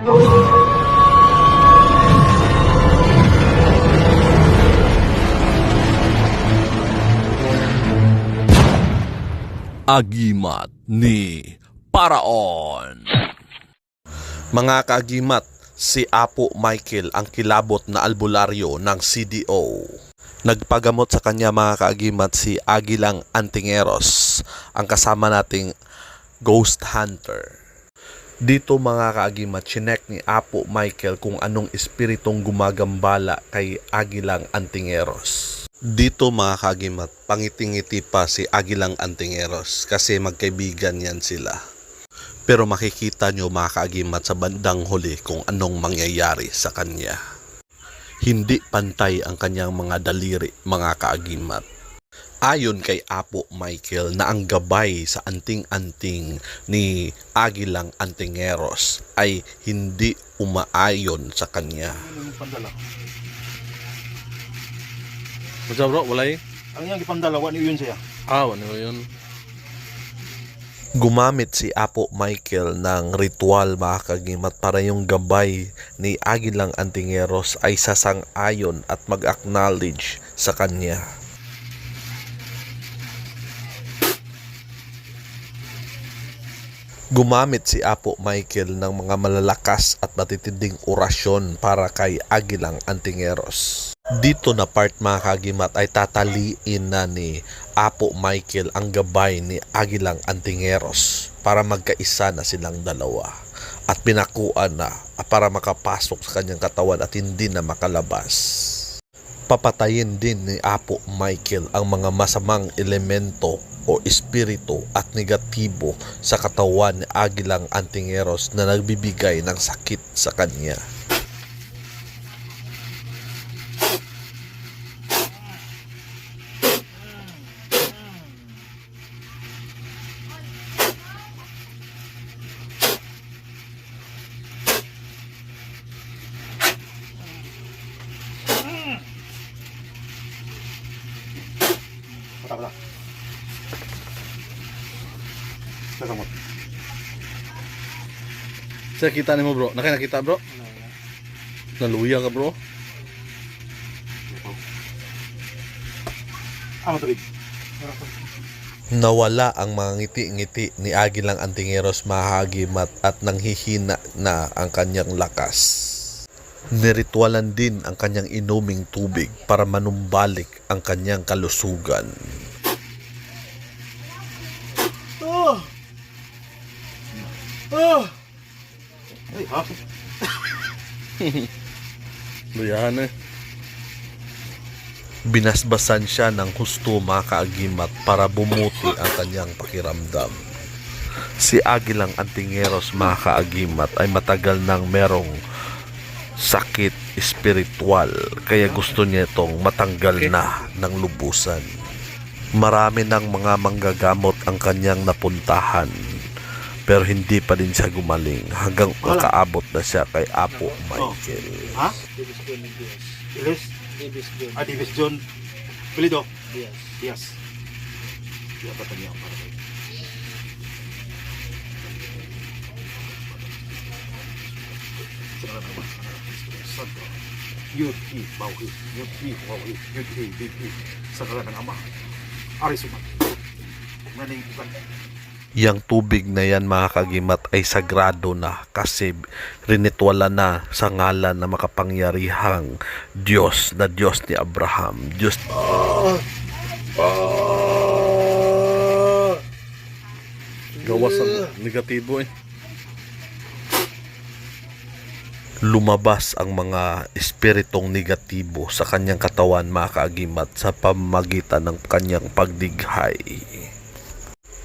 Agimat ni Paraon. Mga kaagimat, si Apo Michael ang kilabot na albularyo ng CDO. Nagpagamot sa kanya mga kaagimat si Agilang Antingeros, ang kasama nating Ghost Hunter. Dito mga kaagimat, chinek ni Apo Michael kung anong espiritong gumagambala kay Agilang Antingeros. Dito mga kaagimat, pangiting-ngiti pa si Agilang Antingeros kasi magkaibigan yan sila. Pero makikita nyo mga kaagimat sa bandang huli kung anong mangyayari sa kanya. Hindi pantay ang kanyang mga daliri mga kaagimat. Ayon kay Apo Michael na ang gabay sa anting-anting ni Agilang Antingeros ay hindi umaayon sa kanya. Masa bro, walay? Ang iyang ipandalawa ni yun siya. Ah, ano yun? Gumamit si Apo Michael ng ritual mga kagimat para yung gabay ni Agilang Antingeros ay sasang-ayon at mag-acknowledge sa kanya. Gumamit si Apo Michael ng mga malalakas at matitinding orasyon para kay Agilang Antingeros. Dito na part mga kagimat ay tataliin na ni Apo Michael ang gabay ni Agilang Antingeros para magkaisa na silang dalawa at pinakuan na para makapasok sa kanyang katawan at hindi na makalabas. Papatayin din ni Apo Michael ang mga masamang elemento o espiritu at negatibo sa katawan ni Agilang Antingeros na nagbibigay ng sakit sa kanya. Sasamot. Sa kita ni mo bro. Nakay nakita bro? Naluya ka bro? Ang tubig. Nawala ang mga ngiti-ngiti ni Agilang Antingeros mahagimat at nanghihina na ang kanyang lakas. Niritualan din ang kanyang inuming tubig para manumbalik ang kanyang kalusugan. Ay, ha? Luyahan eh. Binasbasan siya ng husto mga kaagimat para bumuti ang kanyang pakiramdam. Si Agilang Antingeros mga kaagimat ay matagal nang merong sakit espiritual kaya gusto niya itong matanggal na ng lubusan. Marami ng mga manggagamot ang kanyang napuntahan pero hindi pa din siya gumaling hanggang makaabot na siya kay Apo Michael. Ha? Davis John Diaz. Ilis? Davis John Ah, Davis John. Pilido? Diaz. Yes. Iya ba niya para kay? Sinabi naman sa Santo. Yud hi bau hi, yud hi wau hi, yud hi big hi. Sa ngalan ng Ama. Ari sumat. Naning iban. Yang tubig na yan mga kagimat ay sagrado na kasi rinitwala na sa ngalan na makapangyarihang Diyos na Diyos ni Abraham. Diyos Gawas ang negatibo eh. lumabas ang mga espiritong negatibo sa kanyang katawan mga kaagimat sa pamamagitan ng kanyang pagdighay.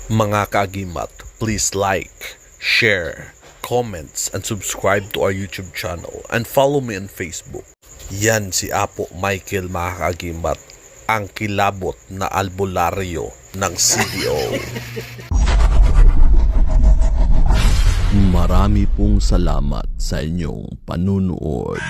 Mga kaagimat, please like, share, comments, and subscribe to our YouTube channel and follow me on Facebook. Yan si Apo Michael mga kaagimat, ang kilabot na albularyo ng CDO. Marami pong salamat sa inyong panunood.